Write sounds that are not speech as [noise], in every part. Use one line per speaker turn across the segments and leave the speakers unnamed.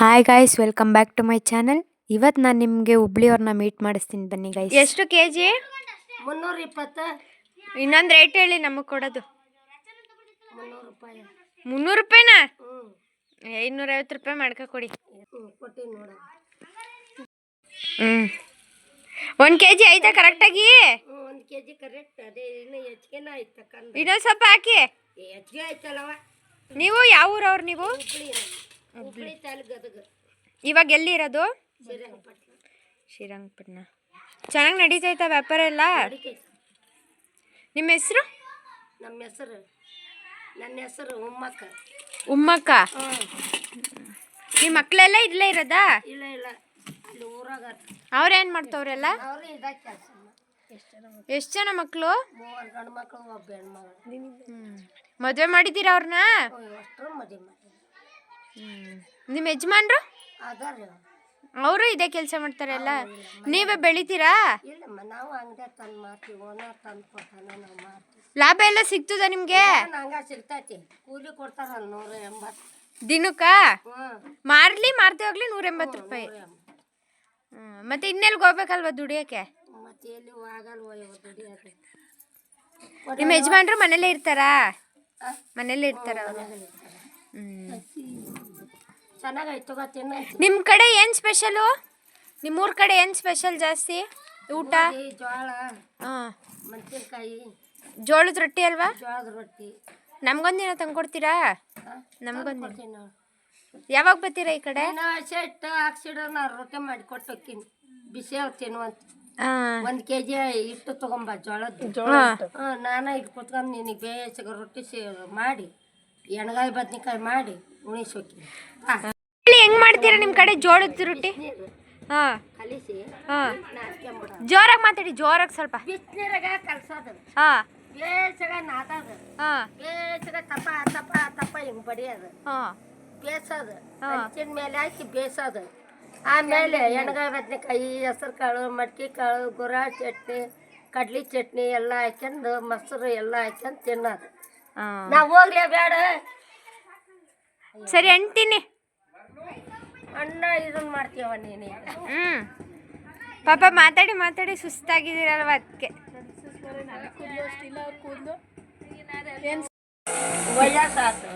Hi guys welcome back to my channel ಇವತ್ತು ನಾನು ನಿಮಗೆ ಹುಬ್ಳಿಯವ್ರನ್ನ ಮೀಟ್ ಮಾಡಿಸ್ತೀನಿ ಬನ್ನಿ ಗಾಯ್ಸ್ ಎಷ್ಟು ಕೆ ಜಿ
ಮುನ್ನೂರ ಇಪ್ಪತ್ತು
ಇನ್ನೊಂದು ರೇಟ್ ಹೇಳಿ ನಮಗೆ ಕೊಡೋದು.
ಮುನ್ನೂರು ರೂಪಾಯಿ
ಮುನ್ನೂರು ರೂಪಾಯಿನಾ
ಐನೂರ
ಐನೂರೈವತ್ತು ರೂಪಾಯಿ ಮಾಡ್ಕೊ ಕೊಡಿ.
ಹ್ಞೂ
ಒಂದ್ ಕೆ ಜಿ ಆಯ್ತಾ ಕರೆಕ್ಟಾಗಿ
ಒಂದು ಕೆ ಜಿ ಕರೆಕ್ಟ್ ಅದೇ ಇನ್ನು ಹೆಚ್ಚಿಗೆನ ಆಯ್ತು ತಕ್ಕಂದು
ಇನ್ನೊಂದು ಸ್ವಲ್ಪ ಹಾಕಿ.
ಹೆಚ್ಚಿಗೆ ಆಯ್ತಲ್ಲವ.
ನೀವು ಯಾವ ಊರವ್ರು ನೀವು? ಇವಾಗ ಎಲ್ಲಿರೋದು
ಇರೋದು?
ಶ್ರೀರಂಗಪಟ್ಟಣ ಚೆನ್ನಾಗಿ ನಡೀತೈತಾ ವ್ಯಾಪಾರ ಎಲ್ಲ? ನಿಮ್ಮ ಹೆಸರು?
ನಮ್ಮ ಹೆಸರು ನನ್ನ ಹೆಸರು ಉಮ್ಮಕ್ಕ.
ಉಮ್ಮಕ್ಕ? ನಿಮ್ಮ ಮಕ್ಕಳೆಲ್ಲ ಇಲ್ಲೇ ಇರೋದಾ?
ಇಲ್ಲ ಇಲ್ಲ. ಅಲ್ಲಿ ಊರಾಗ
ಅವ್ರೇನು ಮಾಡ್ತವ್ರೆಲ್ಲ?
ಎಷ್ಟು ಜನ
ಮಕ್ಕಳು ಮದುವೆ ಮಾಡಿದ್ದೀರಾ ಅವ್ರನ್ನ ನಿಮ್ಮ ಯಜಮಾನ್ರು? ಅವರು. ಇದೇ ಕೆಲಸ ಮಾಡ್ತಾರೆ ಅಲ್ಲ? ನೀವೇ ಬೆಳಿತೀರಾ?
ಇಲ್ಲಮ್ಮ ನಾವು ಅಂಗಡಿ ತಂದು ಮಾರ್ತೀವಿ ಓನರ್ ತಂದು ಕೊಡ್ತಾನೆ ನಾವು ಮಾರ್ತೀವಿ.
ಲಾಭ ಎಲ್ಲ ಸಿಗ್ತದ ನಿಮ್ಗೆ?
ಹಂಗ ಸಿಗ್ತೈತಿ. ಕೂಲಿ ನೂರ ಎಂಬತ್ತು.
ದಿನಕ್ಕ? ಮಾರ್ಲಿ ಮಾರ್ತಿ ಹೋಗ್ಲಿ ನೂರ ಎಂಬತ್ತು ರೂಪಾಯಿ. ಹ್ಮ್. ಮತ್ತೆ ಇನ್ನೆಲ್ಗೆ ಹೋಗ್ಬೇಕಲ್ವಾ ದುಡಿಯಕ್ಕೆ?
ಮತ್ತೆ ಎಲ್ಲಿ ಆಗಲ್ವ ಇವತ್ತು ದುಡಿಯೋದು.
ನಿಮ್ಮ ಯಜಮಾನ್ರು ಮನೇಲೆ ಇರ್ತಾರಾ? ಮನೇಲೆ ಇರ್ತಾರ ಅವರು?
ಚೆನ್ನಾಗೈತೆ ತಗೋತೀನಿ
ನಿಮ್ಮ ಕಡೆ ಏನು ಸ್ಪೆಷಲು ನಿಮ್ಮೂರ ಕಡೆ ಏನು ಸ್ಪೆಷಲ್ ಜಾಸ್ತಿ? ಊಟ?
ಜೋಳ
ಹಾಂ.
ಮೆಣಸಿನ್ಕಾಯಿ
ಜೋಳದ ರೊಟ್ಟಿ ಅಲ್ವಾ?
ಜೋಳದ ರೊಟ್ಟಿ.
ನಮ್ಗೊಂದಿನ ತಂದ್ಕೊಡ್ತೀರಾ? ನಮ್ಗೊಂದಿನ. ಯಾವಾಗ ಬರ್ತೀರಾ ಈ ಕಡೆ?
ಇನ್ನು ಸೆಟ್ ಹಾಕ್ಸಿಡ ನಾ ರೊಟ್ಟಿ ಮಾಡಿ ಕೊಟ್ಟು ಹೋಗ್ತೀನಿ ಬಿಸಿ ಅವ್ ತಿನ್ನುವಂತ.
ಹಾಂ.
ಒಂದು ಕೆ ಜಿ ಹಿಟ್ಟು ತೊಗೊಂಬ ಜೋಳದ
ಹಾಂ.
ನಾನೇ ಇಟ್ಟು ಕುತ್ಕೊಂಡು ನಿನಗೆ ಬೇಸಿಗೆ ರೊಟ್ಟಿ ಸಿ ಮಾಡಿ ಎಣ್ಗಾಯಿ ಬದ್ನಿಕಾಯಿ ಮಾಡಿ ಉಣಿಸಿ ಹೋಗ್ತೀನಿ ಹಾಂ
ಹೆಂಗ್ ಮಾಡ್ತೀರಾ ನಿಮ್ಮ ಕಡೆ ಜೋಳದ ರೊಟ್ಟಿ ಹಾ.
ಕಲಿಸಿ.
ಹಾಂ. ಜೋರಾಗಿ ಮಾತಾಡಿ ಜೋರಾಗಿ ಸ್ವಲ್ಪ.
ಬಿಸಿನೀರಾಗ ಕಲ್ಸೋದು.
ಹಾಂ.
ಬೇಸಿಗೆ ನಾದೋದು.
ಹಾಂ.
ಬೇಸಿಗೆ ತಪ್ಪ ತಪ್ಪ ತಪ ಹಿಂಗೆ ಬಡಿಯೋದು.
ಹಾಂ.
ಬೇಸೋದು.
ಹಾ.
ಹಂಚಿನ ಮೇಲೆ ಹಾಕಿ ಬೇಸೋದು. ಆಮೇಲೆ ಎಣ್ಗಾಯಿ ಬದ್ನೆಕಾಯಿ ಹೆಸರು ಕಾಳು ಮಡ್ಕೆ ಕಾಳು ಗುರ ಚಟ್ನಿ ಕಡ್ಲಿ ಚಟ್ನಿ ಎಲ್ಲ ಹಾಕ್ಯಂದು ಮೊಸರು ಎಲ್ಲ ಹಾಕ್ಯಂದು ತಿನ್ನೋದು. ನಾವು ಹೋಗ್ಲೇ ಬೇಡ.
ಸರಿ ಅಂಟಿನಿ.
ಅಣ್ಣ ಇದನ್ನ ಮಾಡ್ತೀವ ನೀನು
ಹ್ಞೂ ಪಾಪ ಮಾತಾಡಿ ಮಾತಾಡಿ ಸುಸ್ತಾಗಿದ್ದೀರಲ್ವ ಅದಕ್ಕೆ
ವಯಸ್ಸಾತು.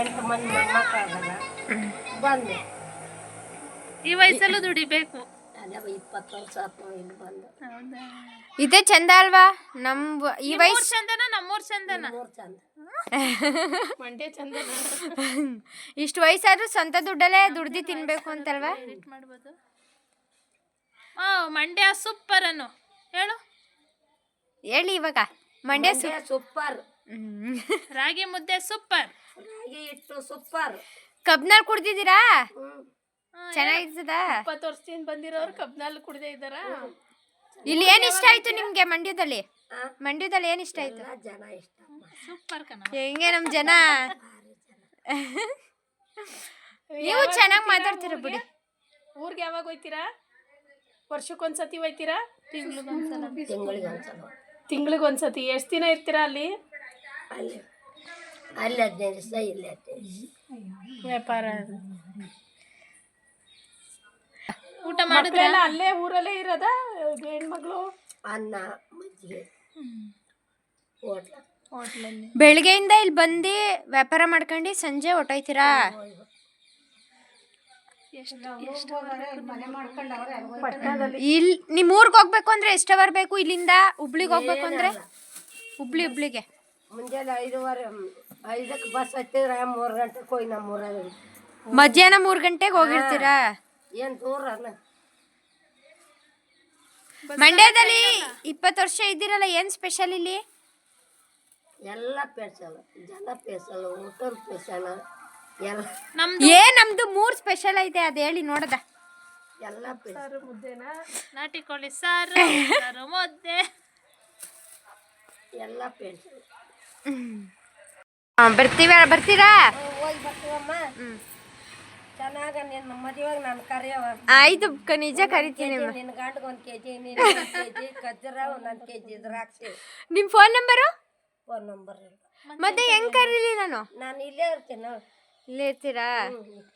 ಎಂಟು ಮಂದಿ ಮಕ್ಕಳಾಗಲ್ಲ ಬಂದು.
ಈ ವಯಸ್ಸಲ್ಲೂ ದುಡಿಬೇಕು.
ಇಪ್ಪತ್ತು ವರ್ಷ ಆತು ಇಲ್ಲಿ ಬಂದು.
ಇದೇ ಚಂದ ಅಲ್ವಾ? ನಮ್ಮ ಈ ವಯಸ್ಸು
ಚಂದನ ನಮ್ಮೂರ್ ಚಂದನ?
ಮೂರ್ ಚಂದ.
ಮಂಡ್ಯ ಚಂದನ? [laughs]
ಇಷ್ಟು ವಯಸ್ಸಾದ್ರೂ ಸ್ವಂತ ದುಡ್ಡಲ್ಲೇ ದುಡ್ದು ತಿನ್ಬೇಕು ಅಂತಲ್ವಾ?
ಮಾಡ್ಬೋದು. ಆ ಮಂಡ್ಯ ಸೂಪರ್ ಅನ್ನು. ಹೇಳು.
ಹೇಳಿ ಇವಾಗ. ಮಂಡ್ಯ ಸು
ಸೂಪರ್
ಹ್ಮ್.
ರಾಗಿ ಮುದ್ದೆ ಸೂಪರ್
ರಾಗಿ ಹಿಟ್ಟು ಸೂಪರ್
ಕಬ್ನಲ್ಲಿ ಕುಡ್ದಿದ್ದೀರಾ?
ಹ್ಮ್.
ಚೆನ್ನಾಗಿರ್ತದ?
ಇಪ್ಪತ್ತು ವರ್ಷದಿಂದ ಬಂದಿರೋರು ಕಬ್ನಲ್ಲಿ ಕುಡ್ದೇ ಇದ್ದಾರ?
ಇಲ್ಲಿ ಏನ್ ಇಷ್ಟ ಆಯ್ತು ನಿಮ್ಗೆ ಮಂಡ್ಯದಲ್ಲಿ? ಮಂಡ್ಯದಲ್ಲಿ ಏನ್ ಇಷ್ಟ ಆಯ್ತು?
ಜನ ಇಷ್ಟ.
ಸೂಪರ್ ಕಣ.
ಹೆಂಗೆ ನಮ್ ಜನ? [laughs] ನೀವು ಚೆನ್ನಾಗಿ ಮಾತಾಡ್ತೀರ ಬಿಡಿ.
ಊರ್ಗೆ ಯಾವಾಗ ಹೋಯ್ತೀರಾ? ವರ್ಷಕ್ಕೊಂದ್ಸತಿ ಹೋಯ್ತೀರಾ?
ತಿಂಗಳಿಗೆ
ಒಂದ್ಸತಿ ಎಷ್ಟು ದಿನ ಇರ್ತೀರಾ ಅಲ್ಲಿ?
ಅಲ್ಲಿ ಅಲ್ಲಿ ಹದಿನೈದು ದಿವಸ ಇಲ್ಲಿ ಹದಿನೈದು
ವ್ಯಾಪಾರ? ಊಟ ಮಾಡಿದ್ರೆ ಅಲ್ಲೇ ಊರಲ್ಲೇ ಇರೋದ ಹೆಣ್ಮಗಳು
ಅನ್ನ ಮಜ್ಜಿಗೆ ಹೋಟ್ಲ.
ಹೋಟ್ಲಲ್ಲಿ.
ಬೆಳಿಗ್ಗೆಯಿಂದ ಇಲ್ಲಿ ಬಂದು ವ್ಯಾಪಾರ ಮಾಡ್ಕೊಂಡು ಸಂಜೆ ಹೊಟ್ಟೋಯ್ತೀರಾ ಇಲ್ಲಿ ನಿಮ್ಮ ಊರಿಗೆ ಹೋಗ್ಬೇಕು ಅಂದ್ರೆ ಎಷ್ಟು ಅವರ್ ಬೇಕು ಇಲ್ಲಿಂದ? ಹುಬ್ಳಿಗೆ ಹೋಗ್ಬೇಕು ಅಂದ್ರೆ? ಹುಬ್ಳಿ ಹುಬ್ಳಿಗೆ.
ಮುಂಜಾನೆ ಐದುವರೆ ಐದಕ್ಕೆ ಬಸ್ ಹತ್ತಿದ್ರೆ ಮೂರು ಗಂಟೆಗೆ ಹೋಗಿ ನಮ್ಮ ಊರಲ್ಲಿ
ಮಧ್ಯಾಹ್ನ ಮೂರು ಗಂಟೆಗೆ ಹೋಗಿರ್ತೀರಾ?
ಏನು ದೂರ ಅಲ್ಲ.
ಮಂಡ್ಯದಲ್ಲಿ ಇಪ್ಪತ್ತು ವರ್ಷ ಇದ್ದೀರಲ್ಲ ಏನು ಸ್ಪೆಷಲ್ ಇಲ್ಲಿ?
ಎಲ್ಲ ಸ್ಪೆಷಲ್ ಜನ ಸ್ಪೆಷಲ್ ಊಟದ ಸ್ಪೆಷಲ್ ಎಲ್ಲ.
ನಮ್ದು
ಏ ನಮ್ದು ಮೂರ್ ಸ್ಪೆಷಲ್ ಐತೆ ಅದ ಹೇಳಿ ನೋಡದ.
ಎಲ್ಲ
ಮುದ್ದೆನಾ? ನಾಟಿ ಕೋಳಿ ಸಾರು ಸಾರು ಮುದ್ದೆ.
ಎಲ್ಲ ಸ್ಪೆಷಲ್
ಬರ್ತೀವ ಬರ್ತೀರಾ?
ಹೋಗಿ ಬರ್ತೀವಮ್ಮ. ಚೆನ್ನಾಗ ನಿನ್ನ ಮದುವೆಗೆ ನಾನು ಕರೆಯವ
ಆಯ್ತು ಕನಿಜ ನಿಜ ಕರಿತೀನಿ
ನಿನ್ನ ಗಂಡಗೆ ಒಂದು ಕೆ ಜಿ ನೀನು ಒಂದು ಕೆ ಜಿ ಖಜ್ಜರ ಒಂದೊಂದು ಕೆ ಜಿ ದ್ರಾಕ್ಷಿ.
ನಿಮ್ ಫೋನ್ ನಂಬರು
ಫೋನ್ ನಂಬರ್
ಮತ್ತೆ ಹೆಂಗ್ ಕರೀಲಿ ನಾನು?
ನಾನು ಇಲ್ಲೇ ಇರ್ತೀನಿ.
ಇಲ್ಲೇ ಇರ್ತೀರಾ?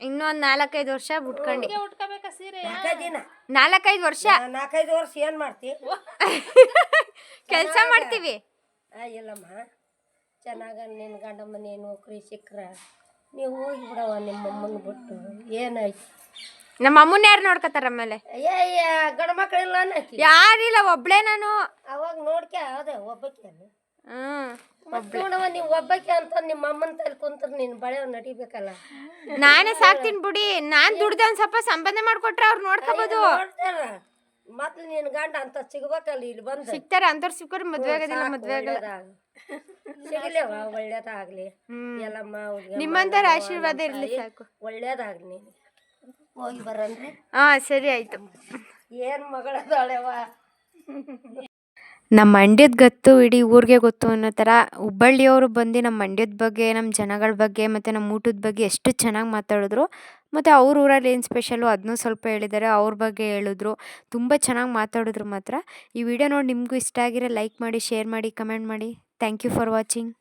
ಇನ್ನೊಂದ್ ನಾಲ್ಕೈದು ವರ್ಷ ಬಿಟ್ಕೊಂಡು.
ಉಟ್ಕೋಬೇಕಾ ಸೀರೆ?
ನಾಲ್ಕೈದು ದಿನ.
ನಾಲ್ಕೈದು ವರ್ಷ?
ನಾಲ್ಕೈದು ವರ್ಷ ಏನು ಮಾಡ್ತಿ?
ಕೆಲಸ ಮಾಡ್ತೀವಿ.
ಆ, ಇಲ್ಲಮ್ಮ. ಚೆನ್ನಾಗ ನಿನ್ನ ಗಂಡ ಮನೆ ನೌಕರಿ ಸಿಕ್ಕ್ರ ನೀವು ಹೋಗಿ ಬಿಡವ ನಿಮ್ಮ ಅಮ್ಮನ ಬಿಟ್ಟು. ಏನಾಯ್ತು?
ನಮ್ಮ ಅಮ್ಮನ ಯಾರು ನೋಡ್ಕೊತಾರ ಆಮೇಲೆ?
ಅಯ್ಯ ಗಂಡ ಮಕ್ಕಳಿಲ್ಲ ಅನ್ನಕಿ
ಯಾರಿಲ್ಲ ಒಬ್ಳೆ ನಾನು.
ಅವಾಗ ನೋಡ್ಕೆ ಅದೇ ಒಬ್ಬಕ್ಕೆ
ಹ್ಮ್.
ನೋಡವ ನೀವು ಒಬ್ಬಕ್ಕೆ ಅಂತ ನಿಮ್ಮ ಅಮ್ಮನ ತಲೆ ಕುಂತ್ರ ನೀನು ಬಳೆ ನಡಿಬೇಕಲ್ಲ.
ನಾನೇ ಸಾಕ್ತೀನಿ ಬಿಡಿ. ನಾನ್ ದುಡ್ದು ಒಂದ್ ಸ್ವಲ್ಪ ಸಂಬಂಧ ಮಾಡ್ಕೊಟ್ರೆ ಅವ್ರು ನೋಡ್ಕೋಬಹುದು
ನೋಡ್ತಾರ. ಮತ್ತೆ ನಿನ್ನ ಗಂಡ ಅಂತ ಸಿಗ್ಬೇಕಲ್ಲ ಇಲ್ಲಿ ಬಂದು?
ಸಿಗ್ತಾರೆ ಅಂತವ್ರು ಸಿಕ್ಕರು ಮದ್ವೆ ಆಗೋದಿಲ್ಲ ಮದ್ವೆ ಆಗಲ್ಲ.
ಸಿಗಲೇವ ಒಳ್ಳೇದಾಗ್ಲಿ.
ಹ್ಮ್.
ಎಲ್ಲಮ್ಮ ನಿಮ್ಮಂತ
ನಿಮ್ಮಂತರ ಆಶೀರ್ವಾದ ಇರ್ಲಿ ಸಾಕು.
ಒಳ್ಳೇದಾಗ್ಲಿ. ನೀನು ಹೋಗಿ ಬರಂದ್ರೆ
ಹಾ ಸರಿ ಆಯ್ತು.
ಏನ್ ಮಗಳದಾಳೆವ
ನಮ್ಮ ಮಂಡ್ಯದ ಗತ್ತು ಇಡೀ ಊರಿಗೆ ಗೊತ್ತು ಅನ್ನೋ ಥರ ಹುಬ್ಬಳ್ಳಿಯವರು ಬಂದು ನಮ್ಮ ಮಂಡ್ಯದ ಬಗ್ಗೆ ನಮ್ಮ ಜನಗಳ ಬಗ್ಗೆ ಮತ್ತು ನಮ್ಮ ಊಟದ ಬಗ್ಗೆ ಎಷ್ಟು ಚೆನ್ನಾಗಿ ಮಾತಾಡಿದ್ರು ಮತ್ತು ಅವ್ರ ಊರಲ್ಲಿ ಏನು ಸ್ಪೆಷಲು ಅದನ್ನೂ ಸ್ವಲ್ಪ ಹೇಳಿದ್ದಾರೆ ಅವ್ರ ಬಗ್ಗೆ ಹೇಳಿದ್ರು, ತುಂಬ ಚೆನ್ನಾಗಿ ಮಾತಾಡಿದ್ರು ಮಾತ್ರ. ಈ ವಿಡಿಯೋ ನೋಡಿ ನಿಮಗೂ ಇಷ್ಟ ಆಗಿರೋ ಲೈಕ್ ಮಾಡಿ ಶೇರ್ ಮಾಡಿ ಕಮೆಂಟ್ ಮಾಡಿ. Thank you for watching